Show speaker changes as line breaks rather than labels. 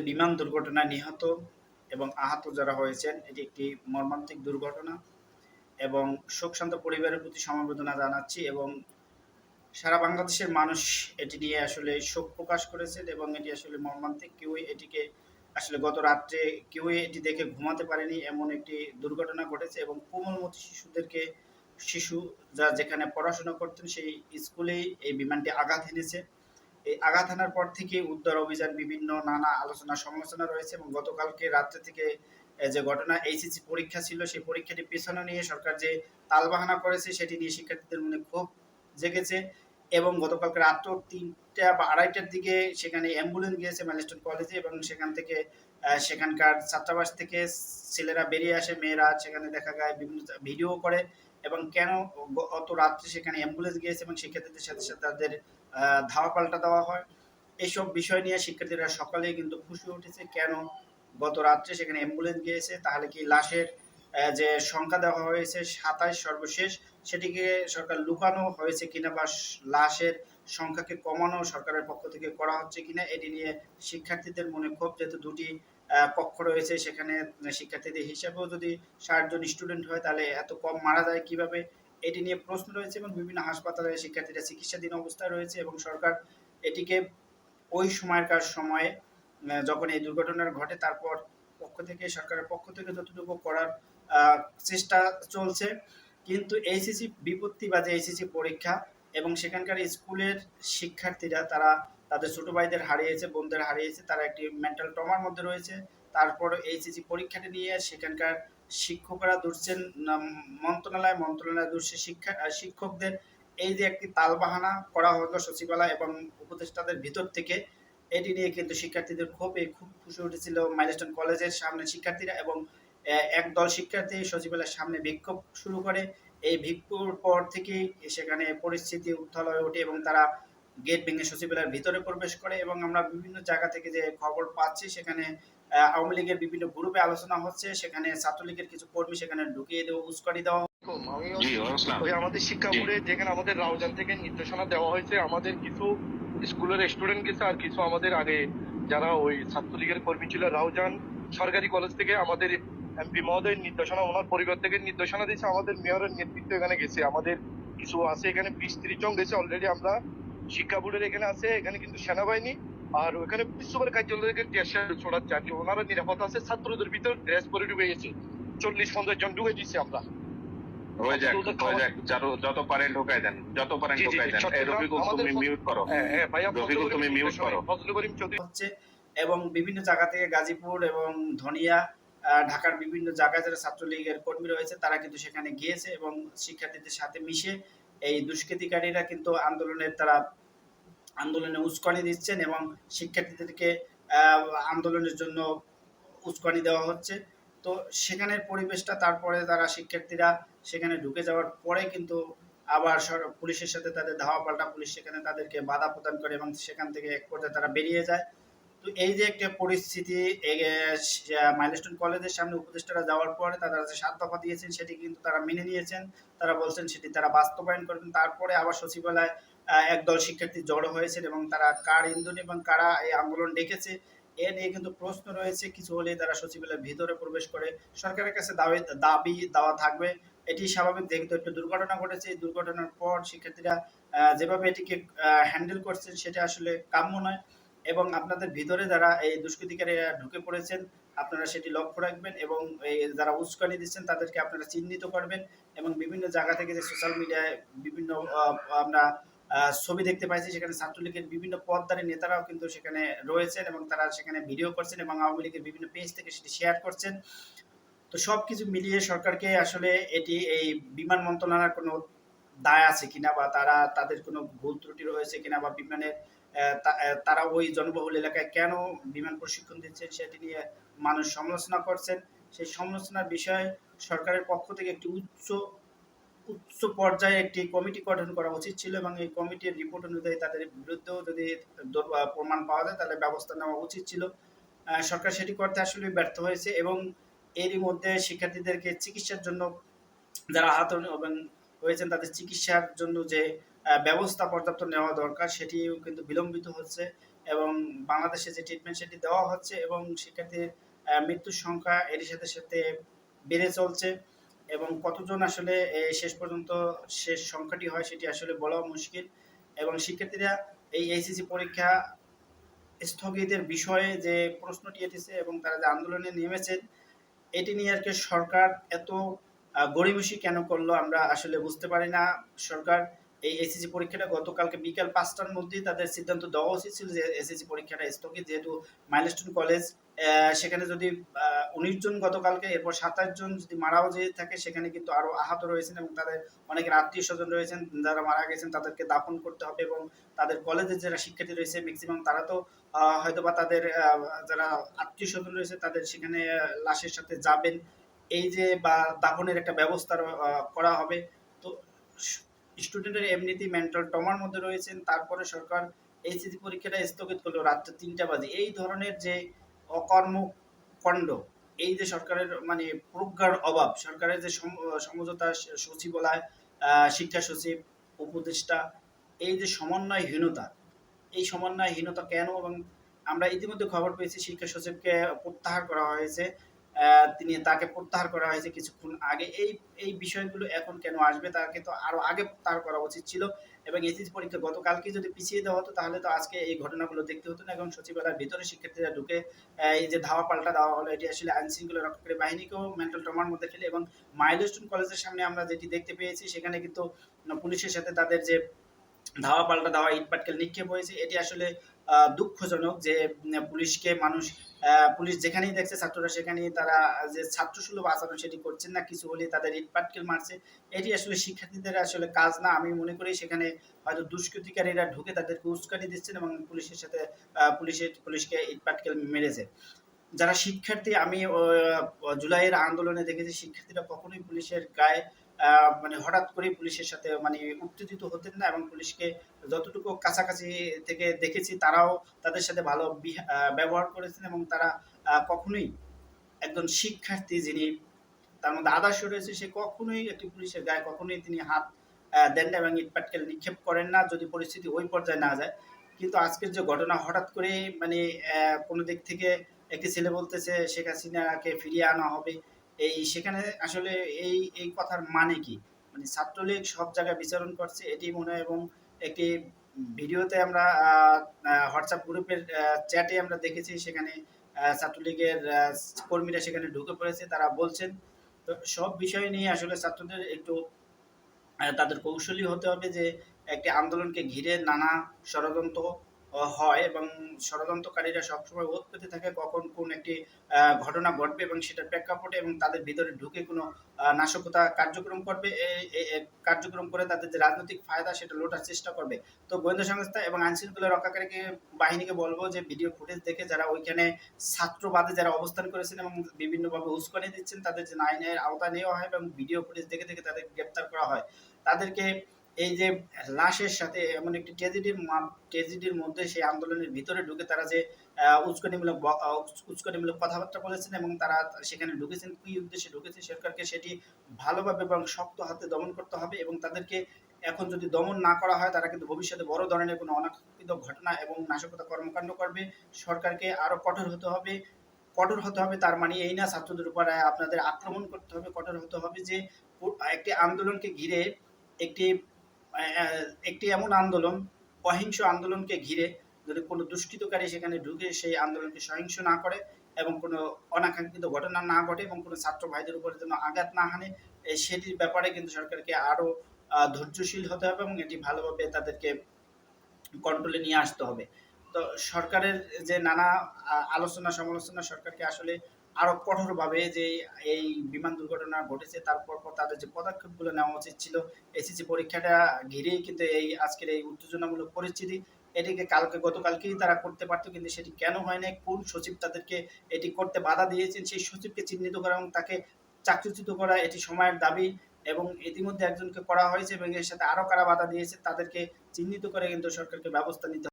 যে বিমান দুর্ঘটনায় নিহত এবং আহত যারা হয়েছেন, এটি একটি মর্মান্তিক দুর্ঘটনা এবং শোকশান্ত পরিবারের প্রতি সমবেদনা জানাচ্ছি এবং সারা বাংলাদেশের মানুষ এটি নিয়ে আসলে শোক প্রকাশ করেছেন এবং এটি আসলে মর্মান্তিক। কেউই এটিকে আসলে গত রাত্রে কেউই এটি দেখে ঘুমাতে পারেনি, এমন একটি দুর্ঘটনা ঘটেছে এবং কোমলমতি শিশুদেরকে, শিশু যা যেখানে পড়াশোনা করতেন সেই স্কুলেই এই বিমানটি আঘাত এনেছে। এই আঘাত আনার পর থেকে উদ্ধার অভিযান, বিভিন্ন নানা আলোচনা সমালোচনা রয়েছে এবং গতকালকে রাত্রে থেকে যে ঘটনা, এইচএসসি পরীক্ষা ছিল, সেই পরীক্ষাটি পেছনে নিয়ে সরকার যে তালবাহানা করেছে, সেটি নিয়ে শিক্ষার্থীদের মনে ক্ষোভ জেগেছে এবং গতকালকে রাত্র তিনটা বা আড়াইটার দিকে সেখানে অ্যাম্বুলেন্স গিয়েছে ম্যালেস্টন কলেজে এবং সেখান থেকে সেখানকার ছাত্রাবাস থেকে ছেলেরা বেরিয়ে আসে, মেয়েরা সেখানে দেখা যায়, বিভিন্ন ভিডিও করে এবং কেন অত রাত্রে সেখানে অ্যাম্বুলেন্স গিয়েছে এবং শিক্ষার্থীদের সাথে সাথে তাদের ধাওয়া পাল্টা দেওয়া হয়। এইসব বিষয় নিয়ে শিক্ষার্থীরা সকালেই কিন্তু খুশি উঠেছে, কেন গত রাত্রে সেখানে অ্যাম্বুলেন্স গিয়েছে, তাহলে কি লাশের যে সংখ্যা দেওয়া হয়েছে সাতাশ সর্বশেষ, সেটিকে সরকার লুকানো হয়েছে কিনা বা লাশের সংখ্যাকে কমানো সরকারের পক্ষ থেকে করা হচ্ছে কিনা এটি নিয়ে শিক্ষার্থীদের মনে ক্ষোভ, যেহেতু দুটি পক্ষ রয়েছে, সেখানে শিক্ষার্থীদের হিসাবেও যদি ষাট জন স্টুডেন্ট হয়, তাহলে এত কম মারা যায় কীভাবে? এটি নিয়ে প্রশ্ন রয়েছে এবং বিভিন্ন হাসপাতালে শিক্ষার্থীরা চিকিৎসাধীন অবস্থায় রয়েছে এবং সরকার এটিকে ওই সময়কার সময়ে যখন এই দুর্ঘটনা ঘটে, তারপর পক্ষ থেকে, সরকারের পক্ষ থেকে যতটুকু করার চেষ্টা চলছে। কিন্তু এইচএসসি বিপত্তি বা যে এইচএসসি পরীক্ষা এবং সেখানকার স্কুলের শিক্ষার্থীরা তারা তাদের ছোট ভাইদের হারিয়েছে, বোনদের হারিয়েছে, তারা একটি মেন্টাল ট্রমার মধ্যে রয়েছে। তারপর এইচএসসি পরীক্ষাটি নিয়ে সেখানকার শিক্ষকরা দুষছেন মন্ত্রণালয় মন্ত্রণালয় দুষছে শিক্ষা শিক্ষকদের এই যে একটি তালবাহানা করা হলো সচিবালয় এবং উপদেষ্টাদের ভিতর থেকে, এটি নিয়ে কিন্তু শিক্ষার্থীদের খুব খুব খুশি উঠেছিল মাইলস্টোন কলেজের সামনে শিক্ষার্থীরা এবং একদল শিক্ষার্থী সচিবালয়ের সামনে বিক্ষোভ শুরু করে। এই ভিক্ষুর পর থেকেই সেখানে পরিস্থিতি উত্থাল হয়ে ওঠে এবং তারা গেট ভেঙে সচিবালয়ের ভিতরে প্রবেশ করে এবং আমরা বিভিন্ন জায়গা থেকে যে খবর পাচ্ছি সেখানে আওয়ামী লীগের বিভিন্ন গ্রুপে আলোচনা হচ্ছে। সেখানে ছাত্রলীগের কিছু কর্মী সেখানে ঢুকিয়ে দেওয়া উস্কানি দেওয়া।
ওই আমাদের শিক্ষা বোর্ডে যেখানে আমাদের রাউজান থেকে নির্দেশনা দেওয়া হয়েছে আমাদের কিছু স্কুলের স্টুডেন্ট কিছু আর কিছু আমাদের আগে যারা ওই ছাত্রলীগের কর্মী ছিল রাউজান সরকারি কলেজ থেকে আমাদের এমপি মহোদয়ের নির্দেশনা ওনার পরিবার থেকে নির্দেশনা দিয়েছে আমাদের মেয়রের নেতৃত্ব এখানে গেছে আমাদের কিছু আছে এখানে বিশ ত্রিশ জন গেছে অলরেডি আমরা শিক্ষা বোর্ডের এখানে আছে এখানে কিন্তু সেনাবাহিনী আর ওখানে পুলিশ সুপার কার্যালয়কে টেস্টার ছোড়াচ্ছে আর কি ওনারা নিরাপত্তা আছে ছাত্রদের ভিতর ড্রেস পরে ঢুকে গেছে চল্লিশ পঞ্চাশ জন ঢুকে দিচ্ছে আমরা
হয়ে যাক হয়ে যাক যত যত পারেন ঢোকাই দেন যত পারেন
জি, জি,
ঢোকাই
জি,
দেন রফিকুল তুমি মিউট করো
হ্যাঁ হ্যাঁ ভাইয়া
রফিকুল, তুমি mute করো।
ফজলুল করিম চৌধুরী
হচ্ছে এবং বিভিন্ন জায়গা থেকে গাজীপুর এবং ধনিয়া ঢাকার বিভিন্ন জায়গায় যারা ছাত্রলীগের কর্মী রয়েছে, তারা কিন্তু সেখানে গিয়েছে এবং শিক্ষার্থীদের সাথে মিশে এই দুষ্কৃতিকারীরা কিন্তু আন্দোলনের তারা আন্দোলনে উস্কানি দিচ্ছেন এবং শিক্ষার্থীদেরকে আন্দোলনের জন্য উস্কানি দেওয়া হচ্ছে। তো সেখানের পরিবেশটা, তারপরে তারা শিক্ষার্থীরা সেখানে ঢুকে যাওয়ার পরে কিন্তু আবার পুলিশের সাথে তাদের ধাওয়া পাল্টা পুলিশ সেখানে তাদেরকে বাধা প্রদান করে এবং সেখান থেকে এক পর্যায়ে তারা বেরিয়ে যায়। তো এই যে একটা পরিস্থিতি মাইলস্টোন কলেজের সামনে উপদেষ্টারা যাওয়ার পরে তারা যে সাত দফা দিয়েছেন সেটি কিন্তু তারা মেনে নিয়েছেন। তারা বলছেন সেটি তারা বাস্তবায়ন করবেন। তারপরে আবার সচিবালয় একদল শিক্ষার্থী জড়ো হয়েছেন এবং তারা কার ইন্ধন এবং কারা এই আন্দোলন ডেকেছে, এ নিয়ে কিন্তু প্রশ্ন রয়েছে। কিছু হলেই তারা সচিবালয়ের ভিতরে প্রবেশ করে সরকারের কাছে দাবি দাবি দেওয়া থাকবে। এটি স্বাভাবিক যেহেতু একটা দুর্ঘটনা ঘটেছে। এই দুর্ঘটনার পর শিক্ষার্থীরা যেভাবে এটিকে হ্যান্ডেল করছেন সেটা আসলে কাম্য নয়। এবং আপনাদের ভিতরে যারা এই দুষ্কৃতিকারীরা ঢুকে পড়েছেন, আপনারা সেটি লক্ষ্য রাখবেন এবং যারা উস্কানি দিচ্ছেন, তাদেরকে আপনারা চিহ্নিত করবেন এবং বিভিন্ন জায়গা থেকে যে সোশ্যাল মিডিয়ায় বিভিন্ন আমরা ছবি দেখতে পাইছি, সেখানে ছাত্রলীগের বিভিন্ন পদধারী নেতারাও কিন্তু সেখানে রয়েছেন এবং তারা সেখানে ভিডিও করছেন এবং আওয়ামী লীগের বিভিন্ন পেজ থেকে সেটি শেয়ার করছেন। তো সব কিছু মিলিয়ে সরকারকে আসলে এটি এই বিমান মন্ত্রণালয়ের কোনো দায় আছে কিনা বা তারা, তাদের কোনো ভুল ত্রুটি রয়েছে কিনা বা বিমানের তারা ওই জনবহুল এলাকায় কেন বিমান প্রশিক্ষণ দিচ্ছেন সেটি নিয়ে মানুষ সমালোচনা করছেন। সেই সমালোচনার বিষয়ে সরকারের পক্ষ থেকে একটি উচ্চ উচ্চ পর্যায়ে একটি কমিটি গঠন করা উচিত ছিল এবং এই কমিটির রিপোর্ট অনুযায়ী তাদের বিরুদ্ধেও যদি প্রমাণ পাওয়া যায় তাহলে ব্যবস্থা নেওয়া উচিত ছিল। সরকার সেটি করতে আসলে ব্যর্থ হয়েছে এবং এরই মধ্যে শিক্ষার্থীদেরকে চিকিৎসার জন্য যারা আহত এবং হয়েছেন, তাদের চিকিৎসার জন্য যে ব্যবস্থা পর্যাপ্ত নেওয়া দরকার সেটিও কিন্তু বিলম্বিত হচ্ছে এবং বাংলাদেশে যে ট্রিটমেন্ট সেটি দেওয়া হচ্ছে এবং শিক্ষার্থীর মৃত্যুর সংখ্যা এর সাথে সাথে বেড়ে চলছে এবং কতজন আসলে শেষ পর্যন্ত শেষ সংখ্যাটি হয় সেটি আসলে বলা মুশকিল এবং শিক্ষার্থীরা এই এইচএসসি পরীক্ষা স্থগিতের বিষয়ে যে প্রশ্নটি এসেছে এবং তারা যে আন্দোলনে নেমেছেন, এটি নিয়ে আর কি সরকার এত গড়িমসি কেন করল আমরা আসলে বুঝতে পারি না। সরকার এই এসএসসি পরীক্ষাটা গতকালকে বিকাল পাঁচটার মধ্যেই তাদের সিদ্ধান্ত দেওয়া উচিত ছিল যে এসএসসি পরীক্ষাটা স্থগিত, যেহেতু মাইলস্টোন কলেজ সেখানে যদি উনিশ জন গতকালকে, এরপর সাতাশ জন যদি মারাও যেয়ে থাকে, সেখানে কিন্তু আরও আহত রয়েছেন এবং তাদের অনেক আত্মীয় স্বজন রয়েছেন, যারা মারা গেছেন তাদেরকে দাফন করতে হবে এবং তাদের কলেজের যারা শিক্ষার্থী রয়েছে ম্যাক্সিমাম তারা তো হয়তোবা তাদের যারা আত্মীয় স্বজন রয়েছে তাদের সেখানে লাশের সাথে যাবেন। এই যে বা দাফনের একটা ব্যবস্থা করা হবে। তো স্টুডেন্টের এমনিতেই মেন্টাল টমার মধ্যে রয়েছেন। তারপরে সরকার এইচএসসি পরীক্ষাটা স্থগিত করল রাত্রে তিনটা বাজে। এই ধরনের যে অকর্মকাণ্ড এই যে সরকারের মানে প্রজ্ঞার অভাব, সরকারের যে সম- সমঝোতা সচিবালয় শিক্ষা সচিব, উপদেষ্টা, এই যে সমন্বয়হীনতা, এই সমন্বয়হীনতা কেন এবং আমরা ইতিমধ্যে খবর পেয়েছি শিক্ষা সচিবকে প্রত্যাহার করা হয়েছে। তিনি তাকে প্রত্যাহার করা হয়েছে কিছুক্ষণ আগে। এই এই বিষয়গুলো এখন কেন আসবে তাকে তো আরও আগে প্রত্যাহার করা উচিত ছিল এবং এসএসসি পরীক্ষা গতকালকে যদি পিছিয়ে দেওয়া হতো তাহলে তো আজকে এই ঘটনাগুলো দেখতে হতো না এবং সচিবালয়ের ভিতরে শিক্ষার্থীরা ঢুকে এই যে ধাওয়া পাল্টা দেওয়া হলো, এটি আসলে আইন শৃঙ্খলা রক্ষাকারী বাহিনীকেও মেন্টাল ট্রমার মধ্যে ফেলে এবং মাইলস্টোন কলেজের সামনে আমরা যেটি দেখতে পেয়েছি সেখানে কিন্তু পুলিশের সাথে তাদের যে ধাওয়া পাল্টা দেওয়া ইট পাটকেল নিক্ষেপ হয়েছে। এটি আসলে দুঃখজনক যে পুলিশকে মানুষ পুলিশ যেখানেই দেখছে ছাত্ররা সেখানেই তারা, যে ছাত্রসুলভ আচরণ সেটি করছেন না, কিছু হলে তাদের ইট পাটকেল মারছে। এটি আসলে শিক্ষার্থীদের আসলে কাজ না। আমি মনে করি সেখানে হয়তো দুষ্কৃতিকারীরা ঢুকে তাদেরকে উস্কানি দিচ্ছেন এবং পুলিশের সাথে পুলিশের পুলিশকে ইট পাটকেল মেরেছে। যারা শিক্ষার্থী, আমি জুলাইয়ের আন্দোলনে দেখেছি, শিক্ষার্থীরা কখনোই পুলিশের গায়ে মানে হঠাৎ করে পুলিশের সাথে মানে উত্তেজিত হতেন না এবং পুলিশকে যতটুকু কাছাকাছি থেকে দেখেছি, তারাও তাদের সাথে ভালো ব্যবহার করেছেন এবং তারা কখনোই একজন শিক্ষার্থী যিনি তার মধ্যে আদর্শ রয়েছে, সে কখনোই একটি পুলিশের গায়ে, কখনোই তিনি হাত দেন না এবং ইটপাটকেল নিক্ষেপ করেন না যদি পরিস্থিতি ওই পর্যায়ে না যায়। কিন্তু আজকের যে ঘটনা, হঠাৎ করে মানে কোনো দিক থেকে একটি ছেলে বলতেছে, শেখ হাসিনাকে ফিরিয়ে আনা হবে। এই সেখানে আসলে এই এই কথার মানে কি? মানে ছাত্রলীগ সব জায়গায় বিচরণ করছে, এটি মনে হয় এবং একটি ভিডিওতে আমরা হোয়াটসঅ্যাপ গ্রুপের চ্যাটে আমরা দেখেছি সেখানে ছাত্রলীগের কর্মীরা সেখানে ঢুকে পড়েছে, তারা বলছেন। তো সব বিষয় নিয়ে আসলে ছাত্রদের একটু তাদের কৌশলী হতে হবে যে একটি আন্দোলনকে ঘিরে নানা ষড়যন্ত্র হয় এবং ষড়যন্ত্রকারীরা সবসময় ওত পেতে থাকে কখন কোন একটি ঘটনা ঘটবে এবং সেটার প্রেক্ষাপটে এবং তাদের ভিতরে ঢুকে কোনো নাশকতা কার্যক্রম করবে। কার্যক্রম করে তাদের যে রাজনৈতিক ফায়দা সেটা লোটার চেষ্টা করবে। তো গোয়েন্দা সংস্থা এবং আইন শৃঙ্খলা রক্ষাকারীকে, বাহিনীকে বলব যে ভিডিও ফুটেজ দেখে যারা ওইখানে ছাত্রবাদে যারা অবস্থান করেছেন এবং বিভিন্নভাবে উস্কানি দিচ্ছেন, তাদের যে আইনের আওতায় নেওয়া হয় এবং ভিডিও ফুটেজ দেখে দেখে তাদের গ্রেপ্তার করা হয়। তাদেরকে এই যে লাশের সাথে এমন একটি ট্রেজেডির ট্রেজেডির মধ্যে সেই আন্দোলনের ভিতরে ঢুকে তারা যে উস্কানিমূলক উস্কানিমূলক কথাবার্তা বলেছেন এবং তারা সেখানে ঢুকেছেন, কি উদ্দেশ্যে ঢুকেছে সরকারকে সেটি ভালোভাবে এবং শক্ত হাতে দমন করতে হবে এবং তাদেরকে এখন যদি দমন না করা হয়, তারা কিন্তু ভবিষ্যতে বড় ধরনের কোনো অনাকাঙ্ক্ষিত ঘটনা এবং নাশকতা কর্মকাণ্ড করবে। সরকারকে আরও কঠোর হতে হবে। কঠোর হতে হবে তার মানে এই না ছাত্রদের উপর আপনাদের আক্রমণ করতে হবে। কঠোর হতে হবে যে, একটি আন্দোলনকে ঘিরে একটি একটি এমন আন্দোলন অহিংস আন্দোলনকে ঘিরে যদি কোনো দুষ্কৃতকারী সেখানে ঢুকে সেই আন্দোলনকে সহিংস না করে এবং কোনো অনাকাঙ্ক্ষিত ঘটনা না ঘটে এবং কোনো ছাত্র ভাইদের উপরে যেন আঘাত না হানে সেটির ব্যাপারে কিন্তু সরকারকে আরও আহ, ধৈর্যশীল হতে হবে এবং এটি ভালোভাবে তাদেরকে কন্ট্রোলে নিয়ে আসতে হবে। তো সরকারের যে নানা আলোচনা সমালোচনা সরকারকে আসলে আরও কঠোরভাবে যে এই বিমান দুর্ঘটনা ঘটেছে, তারপর পর তাদের যে পদক্ষেপগুলো নেওয়া উচিত ছিল এসএসসি পরীক্ষাটা ঘিরেই কিন্তু এই আজকের এই উত্তেজনামূলক পরিস্থিতি। এটিকে কালকে, গতকালকেই তারা করতে পারতো, কিন্তু সেটি কেন হয় না কোন সচিব তাদেরকে এটি করতে বাধা দিয়েছেন? সেই সচিবকে চিহ্নিত করা এবং তাকে চাকরিচ্যুত করা এটি সময়ের দাবি এবং ইতিমধ্যে একজনকে করা হয়েছে এবং এর সাথে আরও কারা বাধা দিয়েছে, তাদেরকে চিহ্নিত করে কিন্তু সরকারকে ব্যবস্থা নিতে